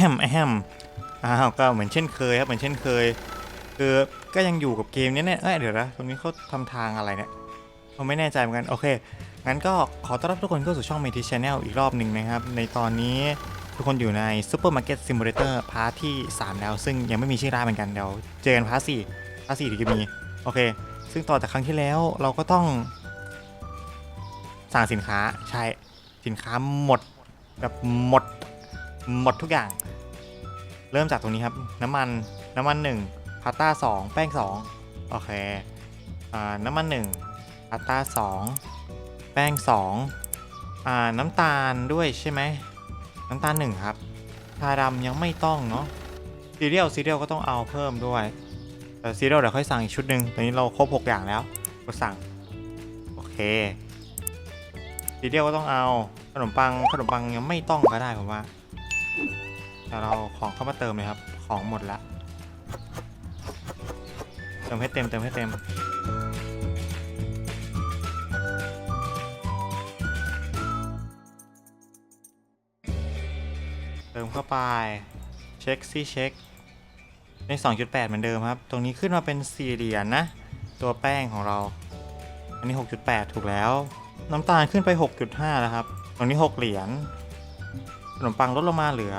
แฮมแอมอ้าวก็เหมือนเช่นเคยครับเหมือนเช่นเคย คือก็ยังอยู่กับเกมนี้เนี่ยเอ้ยเดี๋ยวนะตรงนี้เขาทำทางอะไรเนี่ยผมไม่แน่ใจเหมือนกันโอเคงั้นก็ขอต้อนรับทุกคนเข้าสู่ช่อง m e t i Channel อีกรอบหนึ่งนะครับ ในตอนนี้ทุกคนอยู่ใน Supermarket Simulator พาร์ทที่ 3 แล้ว ซึ่งยังไม่มีชื่อร้านเหมือนกันเดี๋ยวเจอกันพาร์ท4พาร์ท4ถึงจะมีโอเค ซึ่งต่อจากครั้งที่แล้วเราก็ต้อง สั่งสินค้าใช่สินค้าหมดแบบหมดหมดทุกอย่าง เริ่มจากตรงนี้ครับ น้ำมันน้ำมัน1พาสต้า2 แป้ง 2 โอเคอ่าน้ำมัน1พาสต้า2 แป้ง2อ่าน้ำตาลด้วยใช่ไหมน้ำตาล1ครับชาดำยังไม่ต้องเนาะซีเรียลซีเรียลก็ต้องเอาเพิ่มด้วยแต่ซีเรียลเดี๋ยวค่อยสั่งอีกชุดหนึ่งตอนนี้เราครบ 6 อย่างแล้วกดสั่ง โอเคซีเรียลก็ต้องเอาขนมปังขนมปังยังไม่ต้องก็ได้ผมว่า แต่เราของเข้ามาเติมเลยครับ ของหมดละ เติมให้เต็มเติมให้เต็ม เติมเข้าไป เช็คซี่เช็คใน2.8 เหมือนเดิมครับ ตรงนี้ขึ้นมาเป็น4เหรียญนะ ตัวแป้งของเรา อันนี้ 6.8 ถูกแล้ว น้ำตาลขึ้นไป 6.5 แล้วครับ ตรงนี้ 6 เหรียญขนมปังลดลงมาเหลือ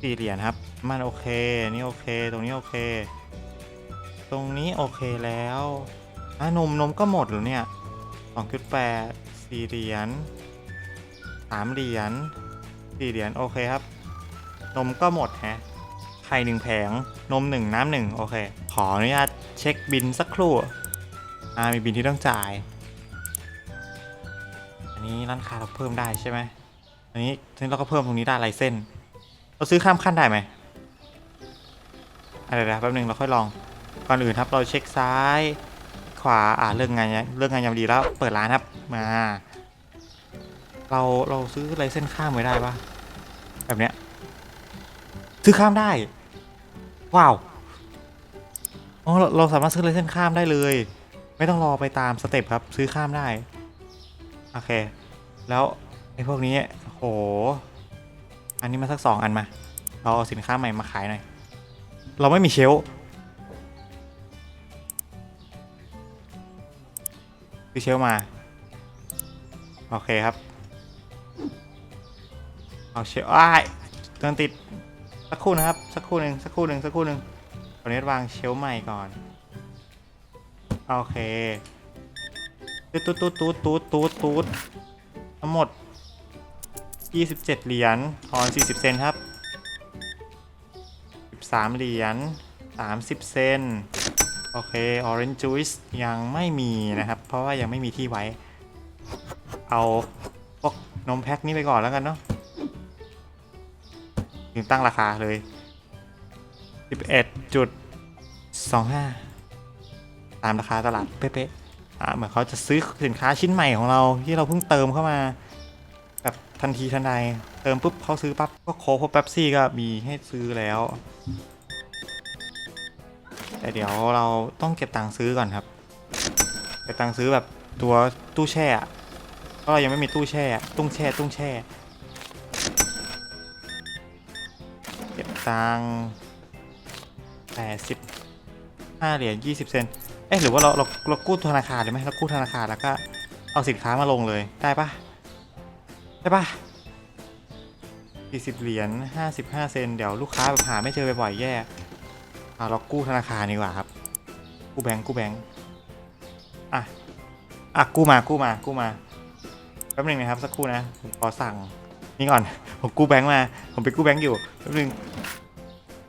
4เหรียญครับ มันโอเค นี่โอเค ตรงนี้โอเค ตรงนี้โอเคแล้วอะนมนมก็หมดหรือเนี่ย2.8 4เหรียญ3เหรียญ4เหรียญโอเคครับ นมก็หมดแฮะไข่หนึ่งแผง นมหนึ่งน้ำหนึ่งโอเค ขออนุญาตเช็คบินสักครู่ อ่า มีบินที่ต้องจ่าย อันนี้ร้านค้าเราเพิ่มได้ใช่ไหมอันนี้ทีนี้เราก็เพิ่มตรงนี้ได้ลายเส้น เราซื้อข้ามขั้นได้ไหมอะไรนะแป๊บนึงเราค่อยลอง ก่อนอื่นครับ เราเช็คซ้าย ขวา อ่าเรื่องงานเรื่องงานยามดีแล้ว เปิดร้านครับ มา เราเราซื้อลายเส้นข้ามไว้ได้ปะแบบเนี้ย ซื้อข้ามได้ ว้าว อ๋อเราเราสามารถซื้อลายเส้นข้ามได้เลย ไม่ต้องรอไปตามสเต็ปครับ ซื้อข้ามได้ โอเค แล้วไอ้พวกนี้ โห อันนี้มาสักสองอันมา เราเอาสินค้าใหม่มาขายหน่อย เราไม่มีเชลฟ์ซื้อเชลมา โอเคครับ เอาเชลอ้ายเติมติด สักครู่นะครับ สักครู่หนึ่งสักครู่หนึ่งสักครู่หนึ่งขออนุญาตวางเชลใหม่ก่อน โอเคตูดตูดตูดตูดตูดตูดตูดทั้งหมด 27 เหรียญทอน 40 เซนครับ 13 เหรียญ 30 เซน โอเค Orange Juice ยังไม่มีนะครับ เพราะว่ายังไม่มีที่ไว้ เอาพวกนมแพ็คนี้ไปก่อนแล้วกันเนาะถึงตั้งราคาเลย 11.25 ตามราคาตลาดเป๊ะๆเหมือนเขาจะซื้อสินค้าชิ้นใหม่ของเราที่เราเพิ่งเติมเข้ามา ทันทีทันใดเติมปุ๊บเขาซื้อปั๊บก็โค้กพวกเป๊ปซี่ก็มีให้ซื้อแล้ว แต่เดี๋ยวเราต้องเก็บตังค์ซื้อก่อนครับเก็บตังค์ซื้อแบบตัวตู้แช่อะเพราะเรายังไม่มีตู้แช่ตุ้งแช่ตุ้งแช่เก็บตังค์แปดสิบห้าเหรียญยี่สิบเซนเอ๊ะหรือว่าเราเราเรากู้ธนาคารเลยไหมเรากู้ธนาคารแล้วก็เอาสินค้ามาลงเลยได้ปะ ได้ปะสี่สิบเหรียญห้าสิบห้าเซน เดี๋ยวลูกค้าแบบหาไม่เจอบ่อยๆแย่เอาเรากู้ธนาคารดีกว่าครับ กู้แบงก์กู้แบงก์อะ อะ กู้มา กู้มา กู้มา แป๊บนึงนะครับ สักครู่นะ ผมขอสั่ง นี่ก่อน ผมกู้แบงก์มา ผมไปกู้แบงก์อยู่ แป๊บนึง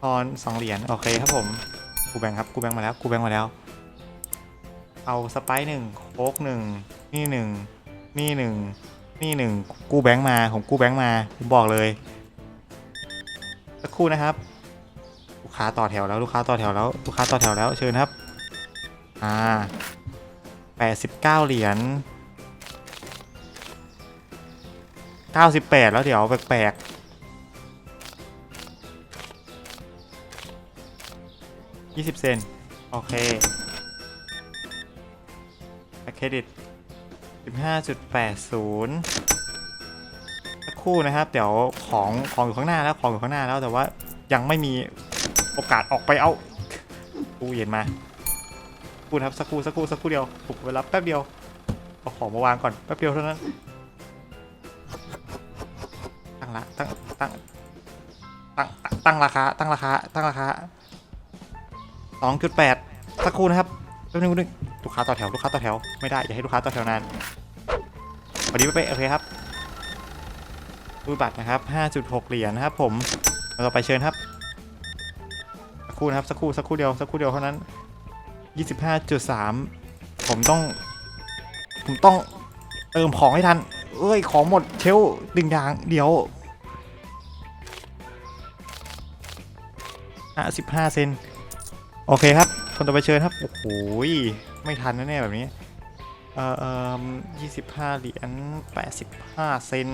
ทอนสองเหรียญ โอเคครับผม กู้แบงก์ครับ กู้แบงก์มาแล้ว กู้แบงก์มาแล้ว เอาสไปซ์หนึ่งโคกหนึ่งนี่หนึ่งนี่หนึ่ง นี่หนึ่งกู้แบงค์มาผมกู้แบงค์มาผมบอกเลยสักครู่นะครับ ลูกค้าต่อแถวแล้วลูกค้าต่อแถวแล้วลูกค้าต่อแถวแล้วเชิญครับอ่าแปดสิบเก้าเหรียญเก้าสิบแปดแล้วเดี๋ยวแปลกๆยี่สิบเซนโอเคเครดิต 15.80สักครู่รู่นะครับ เดี๋ยวของของอยู่ข้างหน้าแล้วของอยู่ข้างหน้าแล้วแต่ว่ายังไม่มีโอกาสออกไปเอาตู้เย็นมาพูดครับสักครู่สักครู่สักครู่เดียวผมไปรับแป๊บเดียวเอาของมาวางก่อนแป๊บเดียวเท่านั้นตั้งละตั้งตั้งตั้งตั้งราคาตั้งราคาตั้งราคาสองจุดแปดสักครู่นะครับแป๊บนึงนึงลูกค้าต่อแถวลูกค้าต่อแถวไม่ได้อย่าให้ลูกค้าต่อแถวนาน พอดีไปไปโอเคครับรูบัตรนะครับ 5.6 เหรียญนะครับ ผมเราไปเชิญครับ สักครู่นะครับ สักครู่ สักครู่เดียว สักครู่เดียวเท่านั้น 25.3 ผมต้อง ผมต้องเติมของให้ทัน เอ้ย ของหมดเชลดึงยาง เดี๋ยว55เซน โอเคครับ คนต่อไปเชิญครับ โอ้โหยไม่ทันแน่แบบนี้ เอ่อเอ่อ25เหรียญ85เซน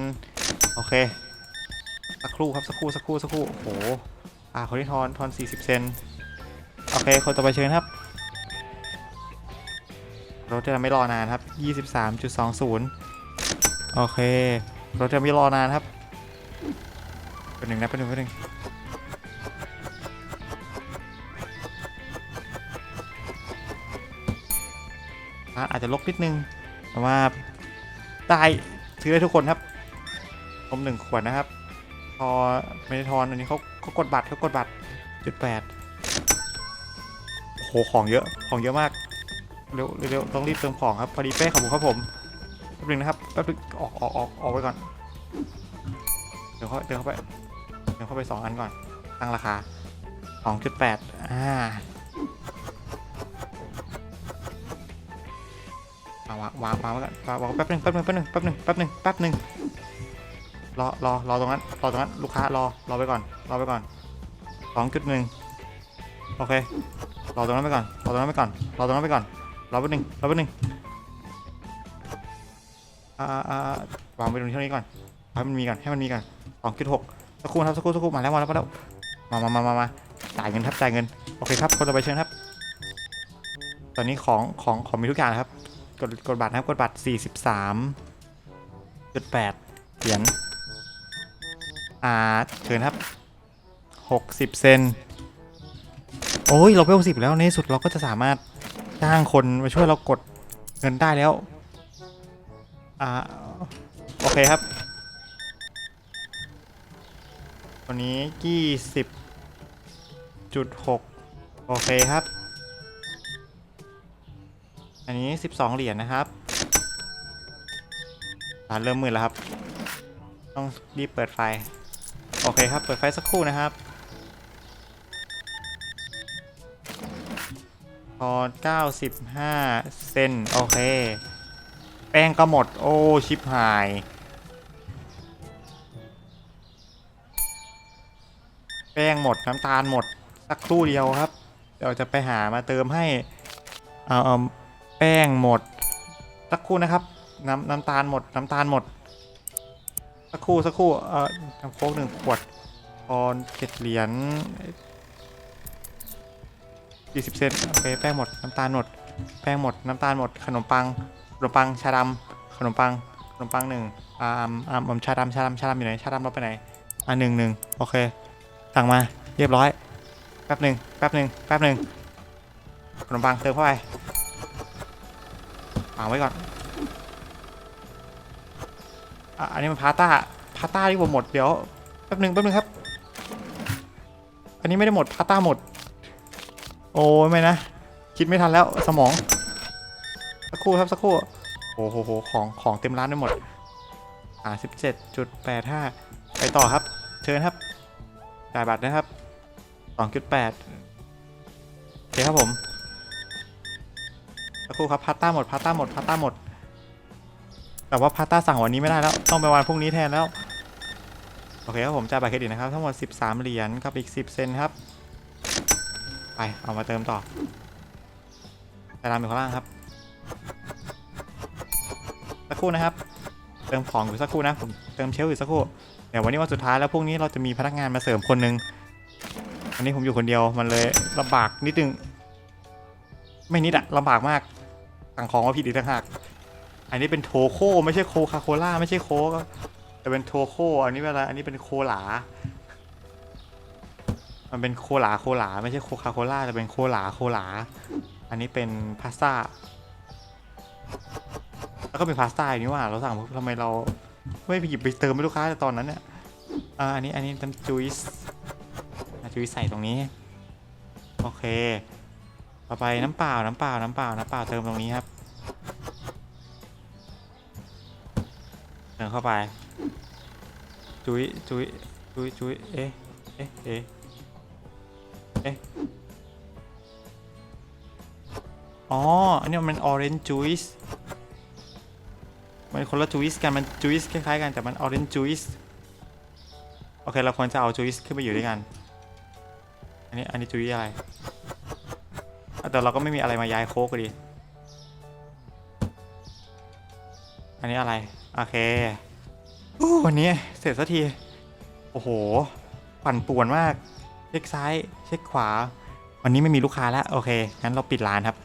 โอเค สักครู่ครับ สักครู่ สักครู่ สักครู่ โอ้โห อ่าคนที่ทอนทอน40เซน โอเค คนต่อไปเชิญครับรถจะไม่รอนานครับ23.20โอเครถจะไม่รอนานครับเป็นหนึ่งนะเป็นหนึ่งเป็นหนึ่ง อาจจะลกนิดนึง แต่ว่าได้ซื้อได้ทุกคนครับผมหนึ่งขวดนะครับ พอไม่ได้ทอนอันนี้เขาเขากดบัตรเขากดบัตรจุดแปดโอ้โหของเยอะของเยอะมากเร็วเร็วต้องรีบเติมของครับพอดีเป้ขอบคุณครับผมแป๊บนึงนะครับแป๊บนึงออกออกออกออกไปก่อนเดี๋ยวเขาเดินเข้าไปเดินเข้าไปสองอันก่อนตั้งราคาสองจุดแปดอ่า วางวางวางไว้ก่อนวางวางแป๊บหนึงแป๊บหนึงแป๊บหนึงแป๊บหนึงแป๊บหนึงแป๊บหนึงรอรอรอตรงนั้นรอตรงนั้นลูกค้ารอรอไปก่อนรอไปก่อนสองจุดหนึ่งโอเครอตรงนั้นไปก่อนรอตรงนั้นไปก่อนรอตรงนั้นไปก่อนรอแป๊บหนึงรอแป๊บหนึงอ่าอ่าอ่าวางไปตรงที่นี้ก่อนให้มันมีก่อนให้มันมีก่อนสองจุดหกสักครู่ครับสักครู่สักครู่มาแล้วมาแล้วมาแล้วมามามามามาจ่ายเงินครับจ่ายเงินโอเคครับคนต่อไปเชิญครับ ตอนนี้ของของของมีทุกอย่างนะครับ กดกดบัตรนะครับกดบัตร43จุด8เหรียญอ่าเชิญครับ60 เซน โอ้ย เราไป60แล้ว ในสุดเราก็จะสามารถจ้างคนมาช่วยเรากดเงินได้แล้ว อ่า โอเคครับ วันนี้20.6โอเคครับ อันนี้ 12 เหรียญนะครับร้านเริ่มมืดแล้วครับ ต้องรีบเปิดไฟ โอเคครับ เปิดไฟสักครู่นะครับ พอ 95 เซนโอเค แป้งก็หมด โอ้ ชิปหาย แป้งหมด น้ำตาลหมด สักครู่เดียวครับ เดี๋ยวจะไปหามาเติมให้ เอาเอา แป้งหมดสักครู่นะครับ น้ำน้ำตาลหมดน้ำตาลหมด สักครู่สักครู่เอ่อน้ำโค้กหนึ่งขวดพอเจ็ดเหรียญยี่สิบเซนโอเคแป้งหมดน้ำตาลหมด แป้งหมดน้ำตาลหมด ขนมปังขนมปังชาดำขนมปังขนมปังหนึ่งอ่าอ่าอ่าชาดำชาดำชาดำอยู่ไหนชาดำเราไปไหนอ่าหนึ่งหนึ่งโอเคสั่งมาเรียบร้อยแป๊บหนึ่งแป๊บหนึ่งแป๊บหนึ่งขนมปังเติมเข้าไป วางไว้ก่อนอะอันนี้มันพาต้าพาต้าที่ผมหมดเดี๋ยวแป๊บหนึ่งแป๊บนึงครับ อันนี้ไม่ได้หมดพาต้าหมด โอ้ยไม่นะ คิดไม่ทันแล้วสมอง สักครู่ครับสักครู่โอ้โหโหของของเต็มร้านไปหมด อ่าสิบเจ็ดจุดแปดห้าไปต่อครับ เชิญครับจ่ายบัตรนะครับสองจุดแปดโอเคครับผม สักครู่ครับพาสต้าหมดพาสต้าหมดพาสต้าหมด แต่ว่าพาสต้าสั่งวันนี้ไม่ได้แล้ว ต้องไปวันพรุ่งนี้แทนแล้ว โอเคครับผมจ่ายบัตรเครดิตนะครับ ทั้งหมด 13 เหรียญกับอีก 10 เซนครับ ไป เอามาเติมต่อแต่ตามอยู่ข้างล่างครับ สักครู่นะครับ เติมของอยู่สักครู่นะผมเติมเชลฟ์อยู่สักครู่เดี๋ยววันนี้วันสุดท้ายแล้วพรุ่งนี้เราจะมีพนักงานมาเสริมคนหนึงวันนี้ผมอยู่คนเดียวมันเลยลำบากนิดนึง ไม่นิดอะลำบากมาก สั่งของมาผิดอีกต่างหากอันนี้เป็นโทโคไม่ใช่โคคาโคล่าไม่ใช่โค้กจะเป็นโทโคอันนี้เป็นอะไรอันนี้เป็นโคหลา มันเป็นโคหลาโคหลาไม่ใช่โคคาโคล่าแต่เป็นโคหลาโคหลา อันนี้เป็นพาสต้าแล้วก็เป็นพาสต้าอย่างนี้ว่าเราสั่งทำไมเราไม่ไปหยิบไปเติมให้ลูกค้าแต่ตอนนั้นเนี่ยอ่าอันนี้อันนี้น้ำจุยส์จุยส์ใส่ตรงนี้ โอเค ต่อไปน้ำเปล่าน้ำเปล่าน้ำเปล่าน้ำเปล่าเติมตรงนี้ครับเติมเข้าไป จุยจุยจุยจุยเอ๊ะเอ๊ะเอ๊ะเอ๊ะอ๋อ อันนี้มัน orange juice มันคนละ juice กัน มัน juice คล้ายๆกัน แต่มัน orange juice โอเค เราควรจะเอา juice ขึ้นไปอยู่ด้วยกัน อันนี้ อันนี้ juice อะไร แต่เราก็ไม่มีอะไรมาย้ายโค้กก็ดี อันนี้อะไร โอเคอู้วันนี้เสร็จสักที โอ้โห ปั่นป่วนมาก เช็คซ้าย เช็คขวา วันนี้ไม่มีลูกค้าแล้ว โอเค งั้นเราปิดร้านครับ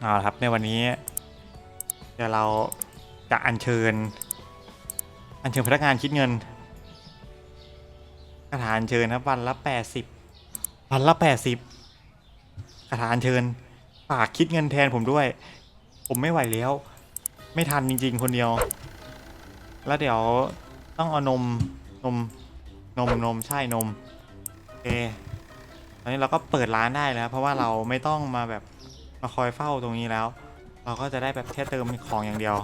เอาละครับ ในวันนี้ เดี๋ยวเราจะอัญเชิญ อัญเชิญพนักงานคิดเงินกระถาอัญเชิญครับวันละ80วันละ80ก ระถาอัญเชิญฝากคิดเงินแทนผมด้วย ผมไม่ไหวแล้ว ไม่ทันจริง ๆ คนเดียว แล้วเดี๋ยวต้องเอานมนมนมนมใช่นมโอตอนนี้เราก็เปิดร้านได้แล้ว เพราะว่าเราไม่ต้องมาแบบมาคอยเฝ้าตรงนี้แล้ว เราก็จะได้แบบแค่เติมของอย่างเดียว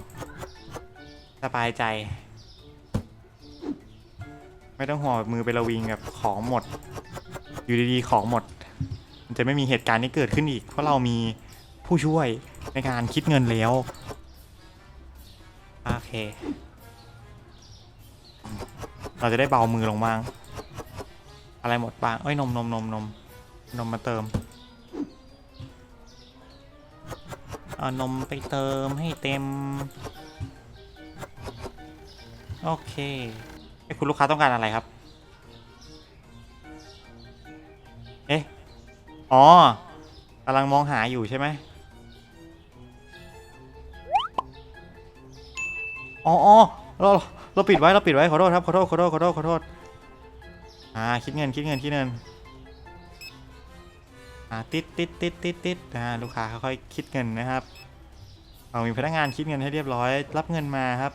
สบายใจ ไม่ต้องห่วงแบบมือไประวิงแบบของหมด อยู่ดีๆของหมด มันจะไม่มีเหตุการณ์นี้เกิดขึ้นอีก เพราะเรามีผู้ช่วยในการคิดเงินแล้ว โอเค เราจะได้เบามือลงบ้าง อะไรหมดบ้าง เอ้ย นมนมนมนมนมมาเติม เอานมไปเติมให้เต็ม โอเคคุณลูกค้าต้องการอะไรครับ อ๋อกำลังมองหาอยู่ใช่ไหมอ๋ออเราเราปิดไว้เราปิดไว้ขอโทษครับขอโทษขอโทษขอโทษขอโทษอ่าคิดเงินคิดเงินคิดเงินอ่าติดติดติดติดติดอ่าลูกค้าค่อยๆคิดเงินนะครับเอามีพนักงานคิดเงินให้เรียบร้อย รับเงินมาครับ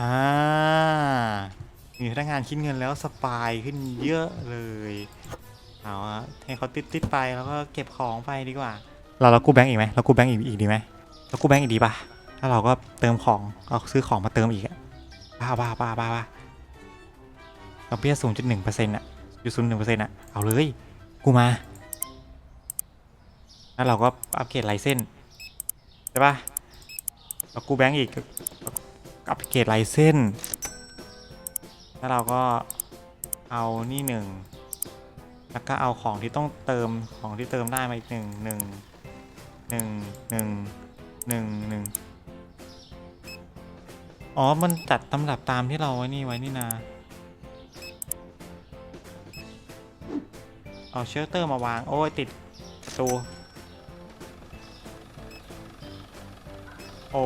อ่ามีพนักงานคิดเงินแล้วสปายขึ้นเยอะเลย เอาอะให้เขาติดติดไปแล้วก็เก็บของไปดีกว่า เราเรากู้แบงก์อีกไหมเรากู้แบงก์อีกอีกดีไหมเรากู้แบงก์อีกดีป่ะถ้าเราก็เติมของเอาซื้อของมาเติมอีกอะบ้าบ้าบ้าบ้าบ้าดอกเบี้ยศูนย์จุดหนึ่งเปอร์เซ็นต์อะอยู่ศูนย์หนึ่งเปอร์เซ็นต์อะเอาเลยกูมาแล้วเราก็อัปเกรดลเซนส์ใช่ป่ะเรากู้แบงก์อีกอัปเกรดลเซนส์แล้วเราก็เอานี่หนึ่ง แล้วก็เอาของที่ต้องเติมของที่เติมได้มาอีกหนึ่งหนึ่งหนึ่งหนึ่งหนึ่งหนึ่งอ๋อ มันจัดตำรับตามที่เราไว้นี่ไว้นี่นา เอาเชลเตอร์มาวาง โอ้ยติดประตู โอ้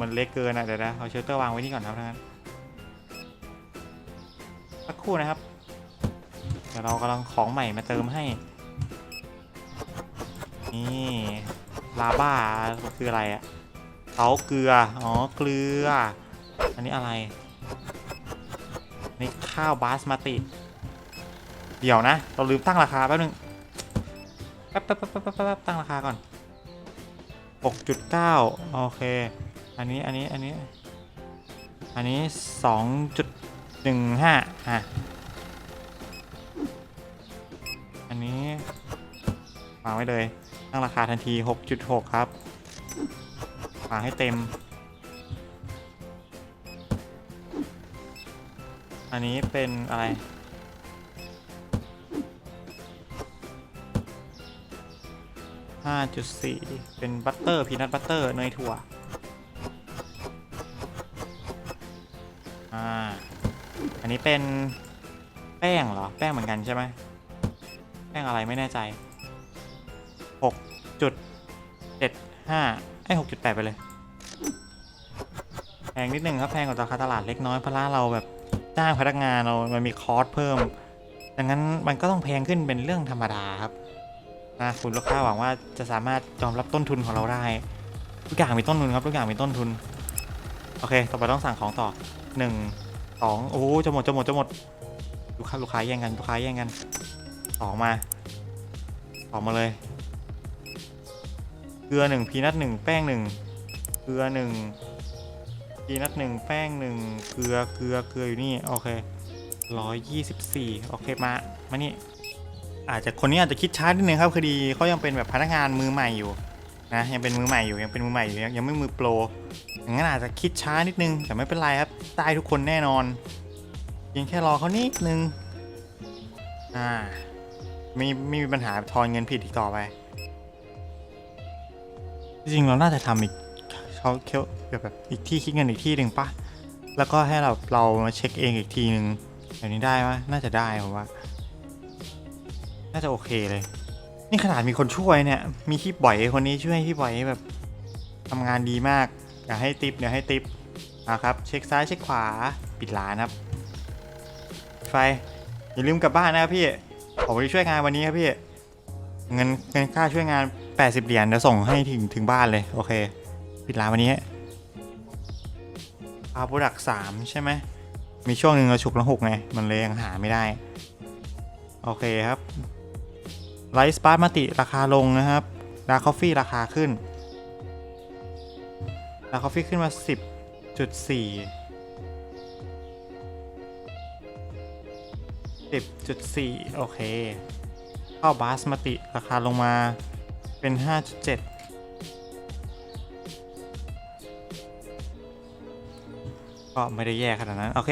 มันเล็กเกินอะ เดี๋ยวนะ เอาเชลเตอร์วางไว้นี่ก่อนครับทั้งนั้นสักครู่นะครับ ดี๋ยวเรากำลังของใหม่มาเติมให้ นี่ลาบ้าคืออะไรอะเตาเกลือ อ๋อ เกลือ อันนี้อะไรนี่ข้าวบาสมาติ เดี๋ยวนะ เราลืมตั้งราคาแป๊บนึง แป๊บแป๊บแป๊บแป๊บแป๊บแป๊บตั้งราคาก่อน 6.9 โอเค อันนี้ อันนี้ อันนี้ อันนี้ 2.15 อะ วางไว้เลย ตั้งราคาทันที 6.6 ครับ วางให้เต็ม อันนี้เป็นอะไร 5.4 เป็นบัตเตอร์พีนัทบัตเตอร์เนยถั่ว อ่า อันนี้เป็นแป้งเหรอ แป้งเหมือนกันใช่ไหมแป้งอะไรไม่แน่ใจ 5ไอ้6.8 ไปเลยแองนิดนึงครับแพงกว่าราคาตลาดเล็กน้อยเพราะร้านเราแบบจ้างพนักงานเรา มันมีคอร์สเพิ่ม ดังนั้นมันก็ต้องแพงขึ้นเป็นเรื่องธรรมดาครับนะคุณลูกค้าหวังว่าจะสามารถยอมรับต้นทุนของเราได้ ทุกอย่างมีต้นทุนครับทุกอย่างมีต้นทุน โอเค ต่อไปต้องสั่งของต่อหนึ่งสองโอ้โหจะหมดจะหมดจะหมดลูกค้าลูกค้าแย่งกันลูกค้าแย่งกันสองมาสองมาเลย เกลือหนึ่งพีนัทหนึ่งแป้งหนึ่งเกลือหนึ่งพีนัทหนึ่งแป้งหนึ่งเกลือเกลือเกลืออยู่นี่โอเคร้อยยี่สิบสี่โอเคมามานี่อาจจะคนนี้อาจจะคิดช้านิดนึงครับคดีเขายังเป็นแบบพนักงานมือใหม่อยู่นะยังเป็นมือใหม่อยู่ยังเป็นมือใหม่อยู่ยังยังไม่มือโปรอย่างนั้นอาจจะคิดช้านิดนึงแต่ไม่เป็นไรครับได้ทุกคนแน่นอนเพียงแค่รอเขานิดนึงอ่าไม่ไม่มีปัญหาทอนเงินผิดอีกต่อไป จริงๆเราน่าจะทำอีกเขาเคียวแบบอีกที่คิดเงินอีกที่หนึ่งปะแล้วก็ให้เราเรามาเช็คเองอีกทีหนึ่งแบบนี้ได้ไหมน่าจะได้ผมว่า น่าจะโอเคเลย นี่ขนาดมีคนช่วยเนี่ย มีพี่บ่อยคนนี้ช่วยพี่บ่อยแบบทำงานดีมากอยากให้ติปเดี๋ยวให้ติปนะครับ เช็คซ้ายเช็คขวาปิดร้านครับ ไฟ อย่าลืมกลับบ้านนะครับพี่ผมไปช่วยงานวันนี้ครับพี่ เงินเงินค่าช่วยงาน 80 เหรียญเดี๋ยวส่งให้ถึงถึงบ้านเลย โอเค ปิดร้านวันนี้ปลาโปรดักสามใช่ไหม มีช่วงหนึ่งเราฉุกละหกไง มันเลยยังหาไม่ได้ โอเคครับไลท์สปาร์มาติราคาลงนะครับดาร์คอฟฟี่ราคาขึ้นดาร์คอฟฟี่ขึ้นมา 10.4 10.4 โอเค เข้าบาสมาติ ราคาลงมา เป็น5.7ก็ไม่ได้แย่ขนาดนั้น โอเค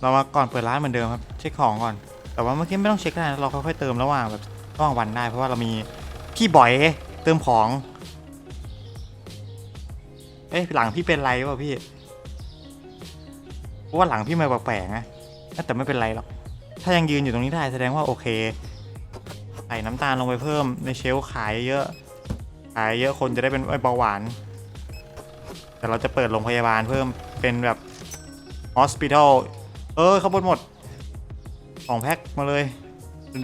เรามาก่อนเปิดร้านเหมือนเดิมครับ เช็คของก่อน แต่ว่าเมื่อกี้ไม่ต้องเช็คก็ได้นะเราค่อยๆเติมระหว่างแบบระหว่างวันได้ เพราะว่าเรามีพี่บ่อยเติมของ เอ๊ะหลังพี่เป็นไรวะพี่เพราะว่าหลังพี่มาแปลกๆนะแต่ไม่เป็นไรหรอก ถ้ายังยืนอยู่ตรงนี้ได้แสดงว่าโอเค ส่น้ำตาลลงไปเพิ่มในเชลขายเยอะ ขายเยอะคนจะได้เป็นเบาหวาน แต่เราจะเปิดโรงพยาบาลเพิ่มเป็นแบบฮอสพิทอลเออเขาบนหมดสองแพ็คมาเลย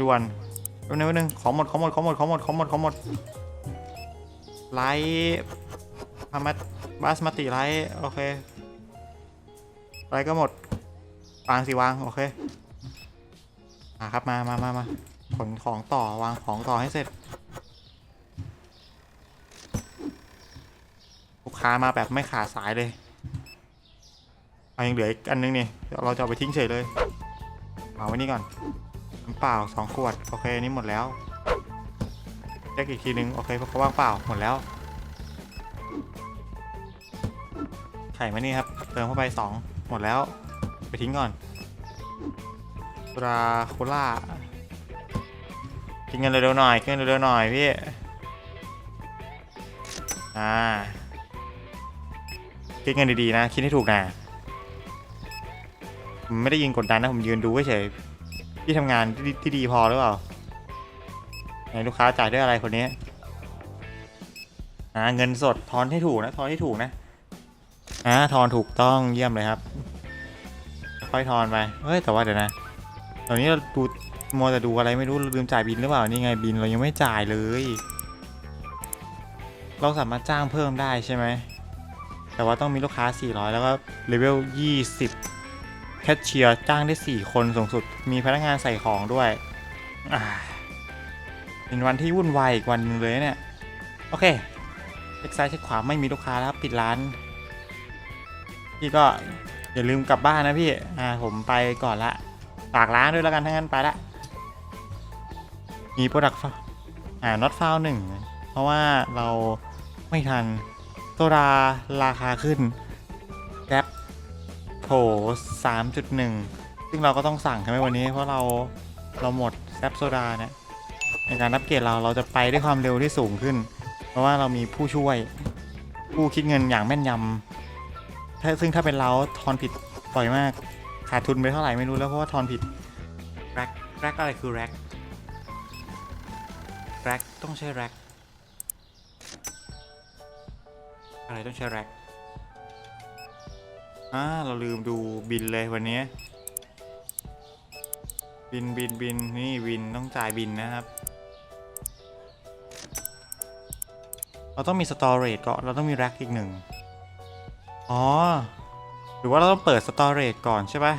ด่วนๆแป๊บนึงแป๊บนึงของหมดของหมดของหมดของหมดของหมดของหมดไลท์พามาบาสมาติไลท์โอเคไลท์ก็หมดวางสิวาง โอเคมาครับมามามามา ขนของต่อวางของต่อให้เสร็จ ลูกค้ามาแบบไม่ขาดสายเลยเอายังเหลืออีกอันนึงนี่เราจะเอาไปทิ้งเฉยเลยเอาไว้นี่ก่อนน้ำเปล่าสองขวดโอเคนี่หมดแล้วเช็คอีกทีนึงโอเคเพราะเขาว่างเปล่าหมดแล้วไข่มานี่ครับเติมเข้าไปสองหมดแล้ว ไปทิ้งก่อนโซดาโคล่า กินกันเร็วๆหน่อยกินกันเร็วๆหน่อยพี่ อ่า คิดกันดีๆนะ คิดให้ถูกนะ ผมไม่ได้ยืนกดดันนะ ผมยืนดูเฉยพี่ทำงานที่ที่ดีพอหรือเปล่าไหนลูกค้าจ่ายด้วยอะไรคนนี้อ่าเงินสดทอนให้ถูกนะ ทอนให้ถูกนะอ่าทอนถูกต้องเยี่ยมเลยครับ ค่อยทอนไป เฮ้ย แต่ว่าเดี๋ยวนะตอนนี้เราดู มัวแต่ดูอะไรไม่รู้ลืมจ่ายบินหรือเปล่านี่ไงบินเรายังไม่จ่ายเลย เราสามารถจ้างเพิ่มได้ใช่ไหมแต่ว่าต้องมีลูกค้า 400 แล้วก็เลเวล 20 แคชเชียร์จ้างได้ 4 คนสูงสุด มีพนักงานใส่ของด้วยอ่าเป็นวันที่วุ่นวายอีกวันนึงเลยเนี่ย โอเคเช็คซ้ายเช็คขวาไม่มีลูกค้าแล้วปิดร้าน พี่ก็อย่าลืมกลับบ้านนะพี่ อ่าผมไปก่อนละ ฝากร้านด้วยแล้วกันถ้างั้นไปละ มีโปรดักต์อ่า not found หนึ่งเพราะว่าเราไม่ทันโซดาราคาขึ้นแกร็บโถ3.1ซึ่งเราก็ต้องสั่งใช่ไหมวันนี้ เพราะเราเราหมดแซปโซดาเนี่ยในการนับเกรดเราเราจะไปด้วยความเร็วที่สูงขึ้น เพราะว่าเรามีผู้ช่วยผู้คิดเงินอย่างแม่นยำถ้าซึ่งถ้าเป็นเราทอนผิดบ่อยมาก ขาดทุนไปเท่าไหร่ไม่รู้แล้วเพราะว่าทอนผิดแร็กแร็กอะไรคือแร็ก แร็กต้องใช้แร็กอะไรต้องใช้แร็กอ่าเราลืมดูบินเลยวันนี้ บินบินบินนี่บินต้องจ่ายบินนะครับ เราต้องมีสตอเรจก่อนเราต้องมีแร็กอีกหนึ่งอ๋อ หรือว่าเราต้องเปิดสตอเรจก่อนใช่ปะ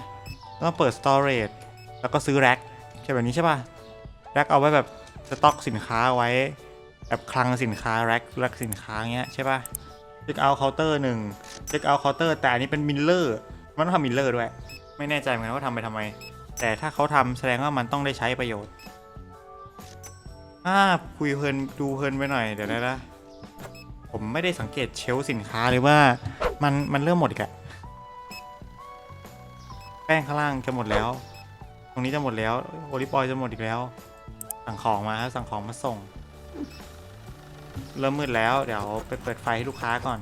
ต้องเปิดสตอเรจแล้วก็ซื้อแร็กใช่แบบนี้ใช่ปะแร็กเอาไว้แบบ สต็อกสินค้าไว้ แบบคลังสินค้าแร็กแร็กสินค้าเงี้ยใช่ปะเช็คเอาท์เคาน์เตอร์หนึ่งเช็คเอาท์เคาน์เตอร์แต่อันนี้เป็นมิลเลอร์มันต้องทำมิลเลอร์ด้วย ไม่แน่ใจเหมือนกันว่าทำไปทำไม แต่ถ้าเขาทำแสดงว่ามันต้องได้ใช้ประโยชน์อ่าคุยเพลินดูเพลินไปหน่อยเดี๋ยวนะนะผมไม่ได้สังเกตเชลสินค้าเลยว่ามันมันเริ่มหมดอีกอะแป้งข้างล่างจะหมดแล้ว ตรงนี้จะหมดแล้วโอลิฟออยจะหมดอีกแล้ว สั่งของมาครับสั่งของมาส่ง เริ่มมืดแล้ว เดี๋ยวไปเปิดไฟให้ลูกค้าก่อน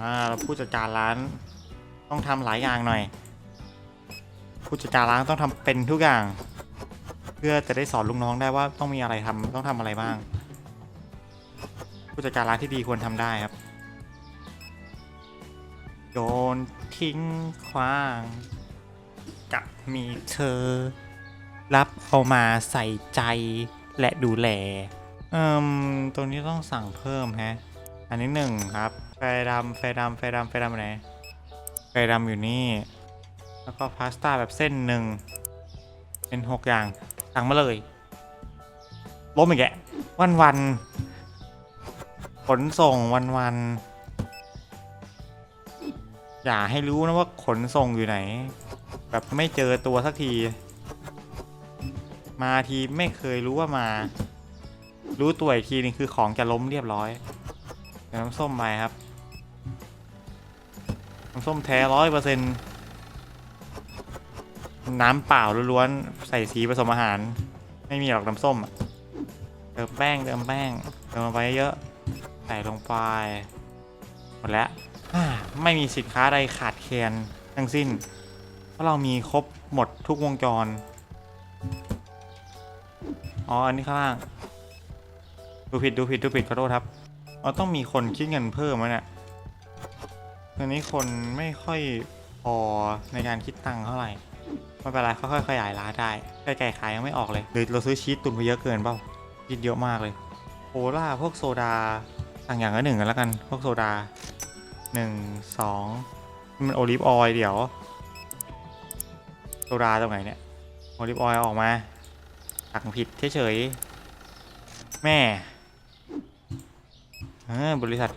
อ่าเราผู้จัดการร้าน ต้องทำหลายอย่างหน่อย ผู้จัดการร้านต้องทำเป็นทุกอย่าง เพื่อจะได้สอนลูกน้องได้ว่าต้องมีอะไรทำต้องทำอะไรบ้าง ผู้จัดการร้านที่ดีควรทำได้ครับโยนทิ้งขว้างกับมีเธอ รับเอามาใส่ใจและดูแลเอ่มตรงนี้ต้องสั่งเพิ่มฮะ อันนี้หนึ่งครับ ไฟดำไฟดำไฟดำไฟดำไหน ไฟดำอยู่นี่ แล้วก็พาสต้าแบบเส้นหนึ่ง เป็นหกอย่าง สั่งมาเลยล้มอีกแกวันวันขนส่งวันวันอย่าให้รู้นะว่าขนส่งอยู่ไหน แบบไม่เจอตัวสักที มาทีไม่เคยรู้ว่ามา รู้ตัวอีกทีนึงคือของจะล้มเรียบร้อยน้ำส้มไปครับ น้ำส้มแท้ร้อยเปอร์เซ็นต์น้ำเปล่าล้วนๆใส่สีผสมอาหาร ไม่มีหรอกน้ำส้มเติมแป้งเติมแป้งเติมลงไปเยอะใส่ลงไปหมดแล้วไม่มีสินค้าใดขาดแคลนทั้งสิ้นเพราะเรามีครบหมดทุกวงจร อ๋อ อันนี้ข้างล่าง ดูผิดดูผิดดูผิดขอโทษครับอ๋อต้องมีคนคิดเงินเพิ่มไหมเนี่ยตอนนี้คนไม่ค่อยพอในการคิดตังค์เท่าไหร่ไม่เป็นไรค่อยๆขยายร้านได้ไก่ไก่ขายยังไม่ออกเลยหรือเราซื้อชีสตุนไปเยอะเกินเปล่าชีสเยอะมากเลยโคล่าพวกโซดาสั่งอย่างละหนึ่งกันแล้วกัน พวกโซดาหนึ่งสองมันโอลิฟออยล์เดี๋ยว โซดาตรงไหนเนี่ย โอลิฟออยล์ออกมา สั่งผิดเฉยๆแม่เออบริษัท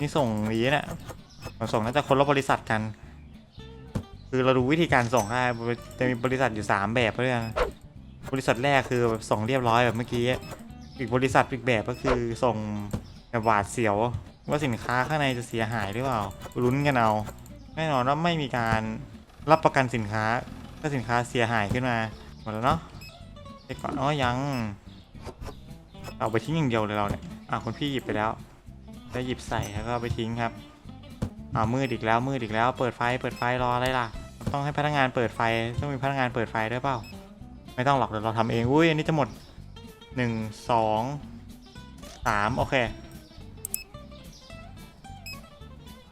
นี่ส่งดีนะขนส่งน่าจะคนละบริษัทกัน คือเราดูวิธีการส่งได้จะมีบริษัทอยู่ 3 แบบเพื่อนบริษัทแรกคือแบบส่งเรียบร้อยแบบเมื่อกี้อีกบริษัทอีกแบบก็คือส่งแบบหวาดเสียว ว่าสินค้าข้างในจะเสียหายหรือเปล่าลุ้นกันเอาแน่นอนว่าไม่มีการรับประกันสินค้าถ้าสินค้าเสียหายขึ้นมาหมดแล้วเนาะ ช็คก่อนอ๋อยัง เอาไปทิ้งอย่างเดียวเลยเราเนี่ยอะคุณพี่หยิบไปแล้วได้หยิบใส่แล้วก็ไปทิ้งครับอ่ามืดอีกแล้วมืดอีกแล้ว เปิดไฟเปิดไฟรออะไรล่ะ ต้องให้พนักงานเปิดไฟต้องมีพนักงานเปิดไฟด้วยเปล่า ไม่ต้องหรอกเดี๋ยวเราทำเองอุ้ยอันนี้จะหมดหนึ่งสองสามโอเค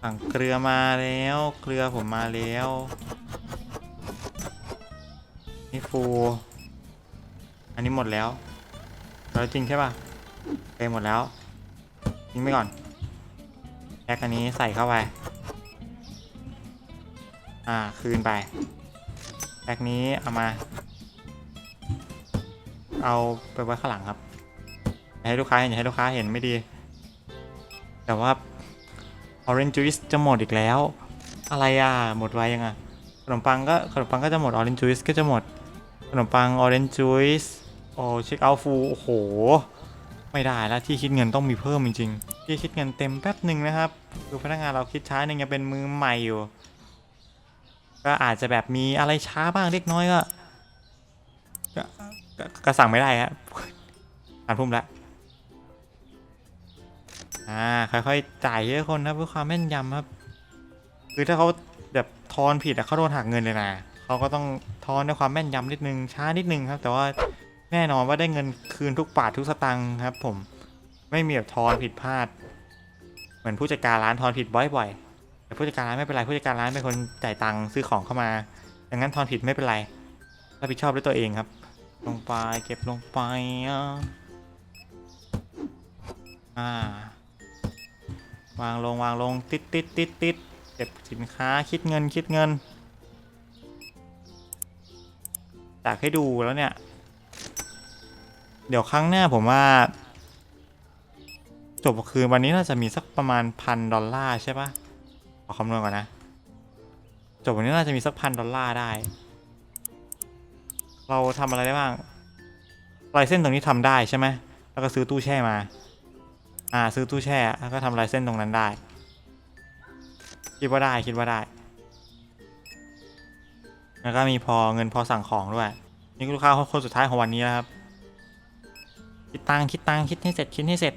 สั่งเกลือมาแล้วเกลือผมมาแล้วนี่ฟู นนี้หมดแล้วแล้วจริงใช่ป่ะไปหมดแล้วทิ้งไปก่อนแพ็คอันนี้ใส่เข้าไป อ่า คืนไปแพ็คนี้เอามา เอาไปไว้ข้างหลังครับ ให้ลูกค้าเห็นอย่าให้ลูกค้าเห็นไม่ดี แต่ว่า orange juice จะหมดอีกแล้ว อะไรอะ หมดไวยังอะ ขนมปังก็ขนมปังก็จะหมด orange juice ก็จะหมด ขนมปัง orange juice โอ้เช็คเอาท์ฟูโอ้โห ไม่ได้แล้วที่คิดเงินต้องมีเพิ่มจริงๆที่คิดเงินเต็มแป๊บหนึ่งนะครับคือพนักงานเราคิดช้าหนึ่งยังเป็นมือใหม่อยู่ ก็อาจจะแบบมีอะไรช้าบ้างเล็กน้อยก็ก็ก็ก็สั่งไม่ได้ครับอ่านพุ่มแล้วอ่าค่อยๆจ่ายเยอะคนครับเพื่อความแม่นยำครับ คือถ้าเขาแบบทอนผิดอะเขาโดนหักเงินเลยนะเขาก็ต้องทอนด้วยความแม่นยำนิดนึงช้านิดนึงครับ แต่ว่า แน่นอนว่าได้เงินคืนทุกบาททุกสตางค์ครับ ผมไม่มีแบบทอนผิดพลาด เหมือนผู้จัดการร้านทอนผิดบ่อยๆผู้จัดการร้านไม่เป็นไรผู้จัดการร้านเป็นคนจ่ายตังค์ซื้อของเข้ามาดังนั้นทอนผิดไม่เป็นไรรับผิดชอบด้วยตัวเองครับ ลงไปเก็บลงไปอะอ่าวางลงวางลงติดติดติดติดเก็บสินค้าคิดเงินคิดเงินจากให้ดูแล้วเนี่ย เดี๋ยวครั้งหน้าผมว่า จบคืนวันนี้น่าจะมีสักประมาณพันดอลลาร์ใช่ปะขอคำนวณก่อนนะ จบวันนี้น่าจะมีสักพันดอลลาร์ได้ เราทำอะไรได้บ้างลายเส้นตรงนี้ทำได้ใช่ไหมแล้วก็ซื้อตู้แช่มา อ่า ซื้อตู้แช่แล้วก็ทำลายเส้นตรงนั้นได้ คิดว่าได้คิดว่าได้ แล้วก็มีพอเงินพอสั่งของด้วย นี่คือลูกค้าคนสุดท้ายของวันนี้แล้วครับ คิดตังคิดตังคิดให้เสร็จคิดให้เสร็จ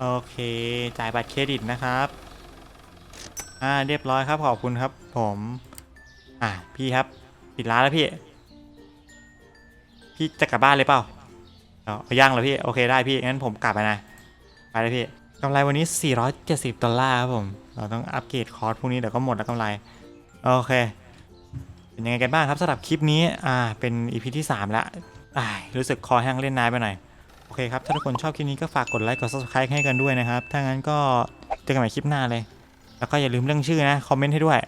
โอเค จ่ายบัตรเครดิตนะครับ อ่าเรียบร้อยครับขอบคุณครับ ผม อ่าพี่ครับ ปิดร้านแล้วพี่ พี่จะกลับบ้านเลยเปล่าเอาย่างเลยพี่ โอเคได้พี่ งั้นผมกลับไปนะไปเลยพี่กำไรวันนี้ 470 ดอลลาร์ครับผม เราต้องอัปเกรดคอร์สพวกนี้เดี๋ยวก็หมดแล้วกำไร โอเค เป็นยังไงกันบ้างครับสำหรับคลิปนี้ อ่า เป็น EP ที่ 3 แล้ว อ่ารู้สึกคอแห้งเล่นนายไปหน่อย โอเคครับ ถ้าทุกคนชอบคลิปนี้ก็ฝากกดไลค์กด subscribe ให้กันด้วยนะครับ ถ้างั้นก็เจอกันใหม่คลิปหน้าเลย แล้วก็อย่าลืมเรื่องชื่อนะ คอมเมนต์ให้ด้วย